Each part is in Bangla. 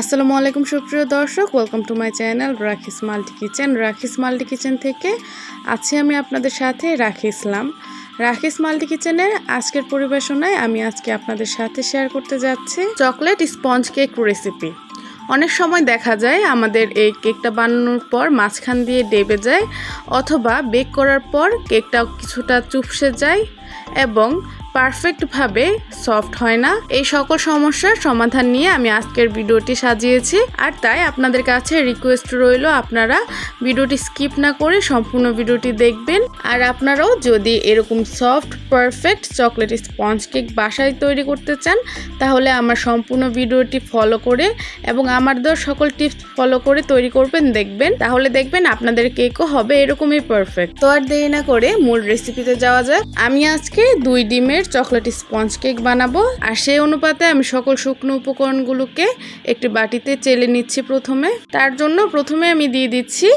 আসসালামু আলাইকুম, সুপ্রিয় দর্শক। Welcome to my channel Rakhi's multi kitchen Rakhi's multi kitchen থেকে আছি আমি আপনাদের সাথে রাখি ইসলাম। রাখিস মাল্টি কিচেনের আজকের পরিবেশনায় আমি আজকে আপনাদের সাথে শেয়ার করতে যাচ্ছি চকলেট স্পঞ্জ কেক রেসিপি অনেক সময় দেখা যায় আমাদের এই কেকটা বানানোর পর মাঝখান দিয়ে ডেবে যায়, অথবা বেক করার পর কেকটা কিছুটা চুপসে যায় এবং পারফেক্টভাবে সফট হয় না। এই সকল সমস্যার সমাধান নিয়ে আমি আজকের ভিডিওটি সাজিয়েছি। আর তাই আপনাদের কাছে রিকোয়েস্ট রইল আপনারা ভিডিওটি স্কিপ না করে সম্পূর্ণ ভিডিওটি দেখবেন। আর আপনারাও যদি এরকম soft perfect chocolate sponge cake বাসায় তৈরি করতে চান, তাহলে আমার সম্পূর্ণ ভিডিওটি ফলো করে এবং আমার দেওয়া সকল টিপস ফলো করে তৈরি করবেন, দেখবেন। তাহলে দেখবেন আপনাদের কেকও হবে এরকমই পারফেক্ট তো আর দেরি না করে মূল রেসিপিতে যাওয়া যাক। আমি আজকে দুই ডিমের চকলেট স্পঞ্জ কেক বানাবো। আর সেই অনুপাতে আমি সকল শুকনো উপকরণগুলোকে একটি বাটিতে চেলে নিচ্ছি প্রথমে। তার জন্য প্রথমে আমি দিয়ে দিচ্ছি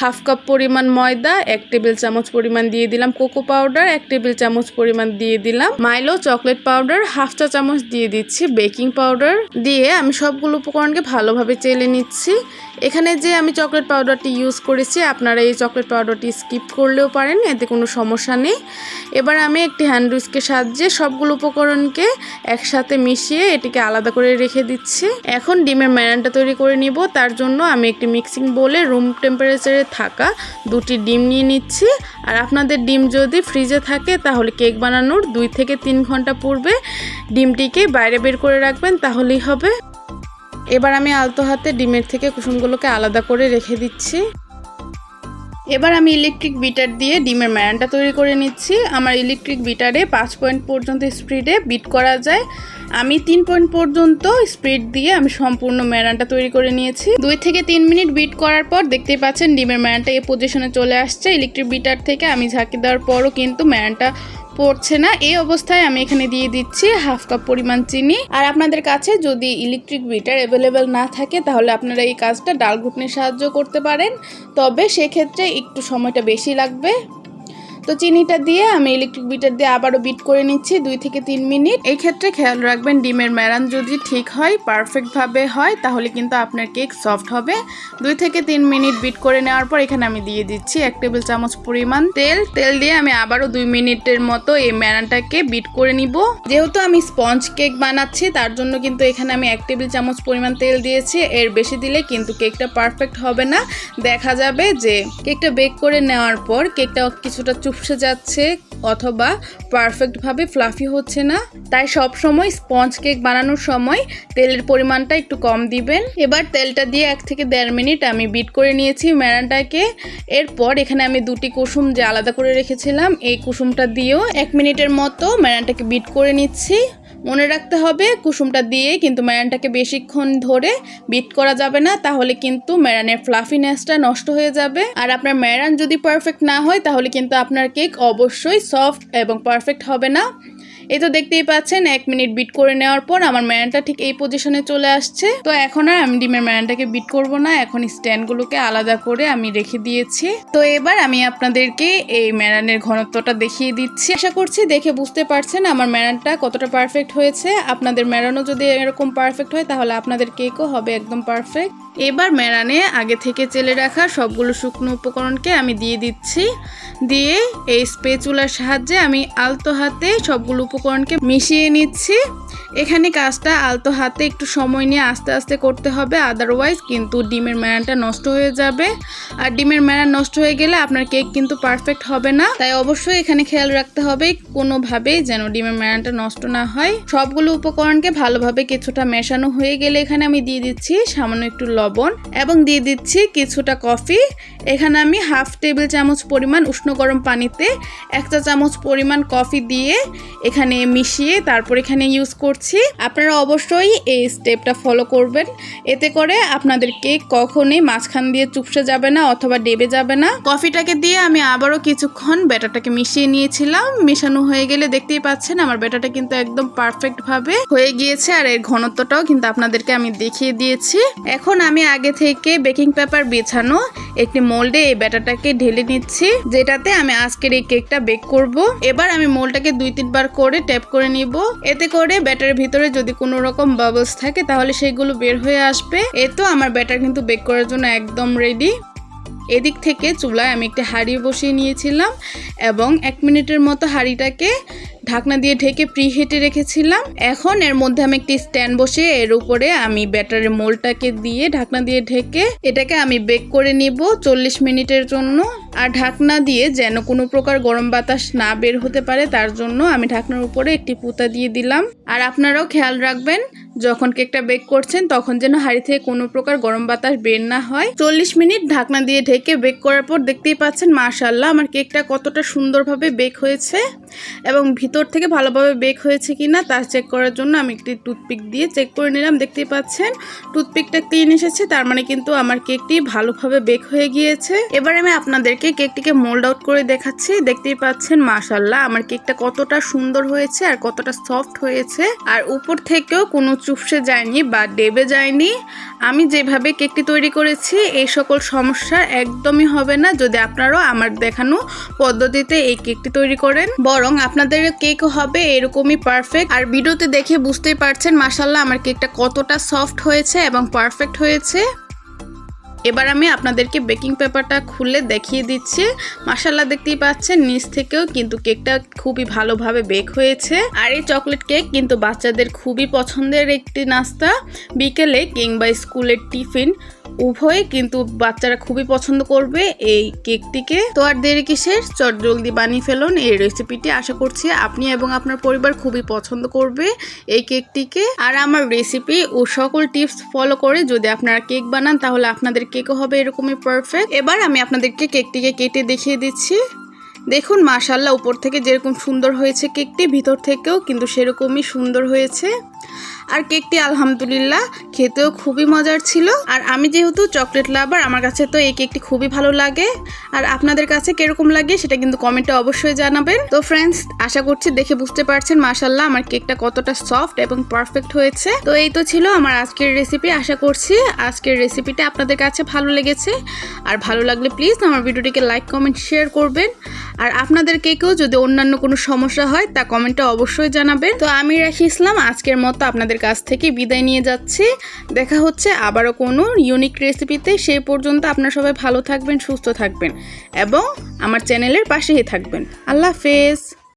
হাফ কাপ পরিমাণ ময়দা, এক টেবিল চামচ পরিমাণ দিয়ে দিলাম কোকো পাউডার, এক টেবিল চামচ পরিমাণ দিয়ে দিলাম মাইলো চকলেট পাউডার, হাফ চা চামচ দিয়ে দিচ্ছি বেকিং পাউডার। দিয়ে আমি সবগুলো উপকরণকে ভালোভাবে চেলে নিচ্ছি। এখানে যে আমি চকলেট পাউডারটি ইউজ করেছি, আপনারা এই চকলেট পাউডারটি স্কিপ করলেও পারেন, এতে কোনো সমস্যা নেই। এবার আমি একটি হ্যান্ড উইস্কের সাহায্যে সবগুলো উপকরণকে একসাথে মিশিয়ে এটিকে আলাদা করে রেখে দিচ্ছি। এখন ডিমের ম্যারানটা তৈরি করে নিব। তার জন্য আমি একটি মিক্সিং বোলে রুম টেম্পারেচারে থাকা দুটি ডিম নিয়ে নিচ্ছি। আর আপনাদের ডিম যদি ফ্রিজে থাকে, তাহলে কেক বানানোর দুই থেকে তিন ঘণ্টা পূর্বে ডিমটিকে বাইরে বের করে রাখবেন, তাহলেই হবে। এবার আমি আলতো হাতে ডিমের থেকে কুসুমগুলোকে আলাদা করে রেখে দিচ্ছি। এবার আমি ইলেকট্রিক বিটার দিয়ে ডিমের ম্যারানটা তৈরি করে নিচ্ছি। আমার ইলেকট্রিক বিটারে পাঁচ পয়েন্ট পর্যন্ত স্পিডে বিট করা যায়। আমি তিন পয়েন্ট পর্যন্ত স্পিড দিয়ে আমি সম্পূর্ণ ম্যারানটা তৈরি করে নিয়েছি। দুই থেকে তিন মিনিট বিট করার পর দেখতে পাচ্ছেন ডিমের ম্যারানটা এই পজিশনে চলে আসছে। ইলেকট্রিক বিটার থেকে আমি ঝাঁকি দেওয়ার পরও কিন্তু ম্যারানটা পড়ছে না, এই অবস্থায় আমি এখানে দিয়ে দিচ্ছি হাফ কাপ পরিমাণ চিনি। আর আপনাদের কাছে যদি ইলেকট্রিক বিটার অ্যাভেলেবেল না থাকে, তাহলে আপনারা এই কাজটা ডাল ঘুটনির সাহায্য করতে পারেন। তবে সেক্ষেত্রে একটু সময়টা বেশি লাগবে। তো চিনিটা দিয়ে আমি ইলেকট্রিক বিটার দিয়ে আবারও বিট করে নিচ্ছি দুই থেকে তিন মিনিট। এই ক্ষেত্রে খেয়াল রাখবেন ডিমের ম্যারান যদি ঠিক হয় পারফেক্টভাবে হয়, তাহলে কিন্তু আপনার কেক সফট হবে। দুই থেকে তিন মিনিট বিট করে নেওয়ার পর এখানে আমি দিয়ে দিচ্ছি এক টেবিল চামচ পরিমাণ তেল। তেল দিয়ে আমি আবারও দুই মিনিটের মতো এই ম্যারানটাকে বিট করে নিব। যেহেতু আমি স্পঞ্জ কেক বানাচ্ছি, তার জন্য কিন্তু এখানে আমি এক টেবিল চামচ পরিমাণ তেল দিয়েছি। এর বেশি দিলে কিন্তু কেকটা পারফেক্ট হবে না। দেখা যাবে যে কেকটা বেক করে নেওয়ার পর কেকটা কিছুটা চুপসে যাচ্ছে অথবা পারফেক্টভাবে ফ্লাফি হচ্ছে না, তাই সব সময় স্পঞ্জ কেক বানানোর সময় তেলের পরিমাণটা একটু কম দিবেন। এবার তেলটা দিয়ে এক থেকে দেড় মিনিট আমি বিট করে নিয়েছি ম্যারানটাকে এরপর এখানে আমি দুটি কুসুম যে আলাদা করে রেখেছিলাম, এই কুসুমটা দিয়েও এক মিনিটের মতো ম্যারানটাকে বিট করে নিচ্ছি। মনে রাখতে হবে, কুসুমটা দিয়ে কিন্তু ম্যারানটাকে বেশিক্ষণ ধরে বিট করা যাবে না, তাহলে কিন্তু ম্যারানের ফ্লাফিনেসটা নষ্ট হয়ে যাবে। আর আপনার ম্যারান যদি পারফেক্ট না হয়, তাহলে কিন্তু আপনার কেক অবশ্যই সফট এবং পারফেক্ট হবে না। এই তো দেখতেই পাচ্ছেন, এক মিনিট বিট করে নেওয়ার পর আমার ম্যারানটা ঠিক এই পজিশনে চলে আসছে। তো এখন আর আমি ডিমের ম্যারানটাকে বিট করব না, এখন স্ট্যান্ডগুলোকে আলাদা করে আমি রেখে দিয়েছি। তো এবার আমি আপনাদেরকে এই ম্যারানের ঘনত্বটা দেখিয়ে দিচ্ছি। আশা করছি দেখে বুঝতে পারছেন আমার ম্যারানটা কতটা পারফেক্ট হয়েছে। আপনাদের ম্যারানও যদি এরকম পারফেক্ট হয়, তাহলে আপনাদের কেকও হবে একদম পারফেক্ট এবার ম্যারানে আগে থেকে চেলে রাখা সবগুলো শুকনো উপকরণকে আমি দিয়ে দিচ্ছি। দিয়ে এই স্পেচুলার সাহায্যে আমি আলতো হাতে সবগুলো উপকরণকে মিশিয়ে নিচ্ছি। এখানে কাজটা আলতো হাতে একটু সময় নিয়ে আস্তে আস্তে করতে হবে আদারওয়াইজ কিন্তু ডিমের ম্যারানটা নষ্ট হয়ে যাবে। আর ডিমের ম্যারান নষ্ট হয়ে গেলে আপনার কেক কিন্তু পারফেক্ট হবে না। তাই অবশ্যই এখানে খেয়াল রাখতে হবে কোনোভাবেই যেন ডিমের ম্যারানটা নষ্ট না হয়। সবগুলো উপকরণকে ভালোভাবে কিছুটা মেশানো হয়ে গেলে এখানে আমি দিয়ে দিচ্ছি সামান্য একটু লবণ এবং দিয়ে দিচ্ছি কিছুটা কফি। এখানে আমি হাফ টেবিল চামচ পরিমাণ উষ্ণ গরম পানিতে এক চা চামচ পরিমাণ কফি দিয়ে এখানে মিশিয়ে তারপর এখানে ইউজ করছি। আপনারা অবশ্যই এই স্টেপটা ফলো করবেন। এতে করে আপনাদের কেক কখনোই মাঝখান দিয়ে চুপসে যাবে না অথবা ডেবে যাবে না। কফিটাকে দিয়ে আমি আবারও কিছুক্ষণ ব্যাটারটাকে মিশিয়ে নিয়েছিলাম। মেশানো হয়ে গেলে দেখতেই পাচ্ছেন আমার ব্যাটারটা কিন্তু একদম পারফেক্টভাবে হয়ে গিয়েছে আর এর ঘনত্বটাও কিন্তু আপনাদেরকে আমি দেখিয়ে দিয়েছি। এখন আমি আগে থেকে বেকিং পেপার বিছানো একটি মোল্ডে এই ব্যাটারটাকে ঢেলে নিচ্ছি, যেটাতে আমি আজকের এই কেকটা বেক করব। এবার আমি মোলটাকে দুই তিনবার করে ট্যাপ করে নিব। এতে করে ব্যাটারের ভিতরে যদি কোনো রকম বাবলস থাকে, তাহলে সেগুলো বের হয়ে আসবে। এ তো আমার ব্যাটার কিন্তু বেক করার জন্য একদম রেডি এদিক থেকে চুলায় আমি একটি হাঁড়ি বসিয়ে নিয়েছিলাম এবং এক মিনিটের মতো হাঁড়িটাকে ঢাকনা দিয়ে ঢেকে প্রি হিটে রেখেছিলাম। এখন এর মধ্যে আমি একটি স্ট্যান্ড বসে এর উপরে আমি ব্যাটারের মোলটাকে দিয়ে ঢাকনা দিয়ে ঢেকে এটাকে আমি বেক করে নিব চল্লিশ মিনিটের জন্য। আর ঢাকনা দিয়ে যেন কোনো প্রকার গরম বাতাস না বের হতে পারে, তার জন্য আমি ঢাকনার উপরে একটি পুতা দিয়ে দিলাম। আর আপনারাও খেয়াল রাখবেন যখন কেকটা বেক করছেন, তখন যেন হাঁড়ি থেকে কোনো প্রকার গরম বাতাস বের না হয়। চল্লিশ মিনিট ঢাকনা দিয়ে ঢেকে বেক করার পর দেখতেই পাচ্ছেন মাশাল্লাহ আমার কেকটা কতটা সুন্দরভাবে বেক হয়েছে। এবং ভিতর থেকে ভালোভাবে বেক হয়েছে কিনা তা চেক করার জন্য আমি একটি টুথপিক দিয়ে চেক করে নিলাম, দেখতেই পাচ্ছেন। টুথপিকটা ক্লিন এসেছে, তার মানে কিন্তু আমার কেকটি ভালোভাবে বেক হয়ে গিয়েছে। এবার আমি আপনাদেরকে কেকটিকে মোল্ড আউট করে দেখাচ্ছি। দেখতেই পাচ্ছেন মাশাল্লাহ আমার কেকটা কতটা সুন্দর হয়েছে আর কতটা সফট হয়েছে। আর উপর থেকেও কোনো চুপসে যায়নি বা ডেবে যায়নি। আমি যেভাবে কেকটি তৈরি করেছি, এই সকল সমস্যা একদমই হবে না যদি আপনারাও আমার দেখানো পদ্ধতিতে এই কেকটি তৈরি করেন। বরং আপনাদের কেক হবে এরকমই পারফেক্ট আর ভিডিওতে দেখে বুঝতেই পারছেন মাসাল্লাহ আমার কেকটা কতটা সফট হয়েছে এবং পারফেক্ট হয়েছে। এবার আমি আপনাদেরকে বেকিং পেপারটা খুলে দেখিয়ে দিচ্ছি। মাসাল্লাহ দেখতেই পাচ্ছেন, নিচ থেকেও কিন্তু কেকটা খুবই ভালোভাবে বেক হয়েছে। আর এই চকলেট কেক কিন্তু বাচ্চাদের খুবই পছন্দের একটি নাস্তা। বিকেলে কিংবা স্কুলের টিফিন উভয়ে কিন্তু বাচ্চারা খুবই পছন্দ করবে এই কেকটিকে। তো আর দেরি কিসের? চট জলদি বানিয়ে ফেলুন এই রেসিপিটি আশা করছি আপনি এবং আপনার পরিবার খুবই পছন্দ করবে এই কেকটিকে। আর আমার রেসিপি ও সকল টিপস ফলো করে যদি আপনারা কেক বানান, তাহলে আপনাদের কেকও হবে এরকমই পারফেক্ট এবার আমি আপনাদেরকে কেকটিকে কেটে দেখিয়ে দিচ্ছি। দেখুন মাশাল্লাহ উপর থেকে যেরকম সুন্দর হয়েছে কেকটি, ভিতর থেকেও কিন্তু সেরকমই সুন্দর হয়েছে। আর কেকটি আলহামদুলিল্লাহ খেতেও খুবই মজার ছিল। আর আমি যেহেতু চকলেট লাভার, আমার কাছে তো এই কেকটি খুবই ভালো লাগে। আর আপনাদের কাছে কীরকম লাগে সেটা কিন্তু কমেন্টে অবশ্যই জানাবেন। তো ফ্রেন্ডস আশা করছি দেখে বুঝতে পারছেন মাশাল্লাহ আমার কেকটা কতটা সফট এবং পারফেক্ট হয়েছে। তো এই তো ছিল আমার আজকের রেসিপি আশা করছি আজকের রেসিপিটা আপনাদের কাছে ভালো লেগেছে। আর ভালো লাগলে প্লিজ আমার ভিডিওটিকে লাইক কমেন্ট শেয়ার করবেন। আর আপনাদের কেকেও যদি অন্যান্য কোনো সমস্যা হয়, তা কমেন্টে অবশ্যই জানাবেন। তো আমি রাখি ইসলাম, আজকের মতো আপনাদের কাছ থেকে বিদায় নিয়ে যাচ্ছি। দেখা হচ্ছে আবারও কোনো ইউনিক রেসিপিতে সেই পর্যন্ত আপনারা সবাই ভালো থাকবেন, সুস্থ থাকবেন এবং আমার চ্যানেলের পাশেই থাকবেন। আল্লাহ হাফেজ।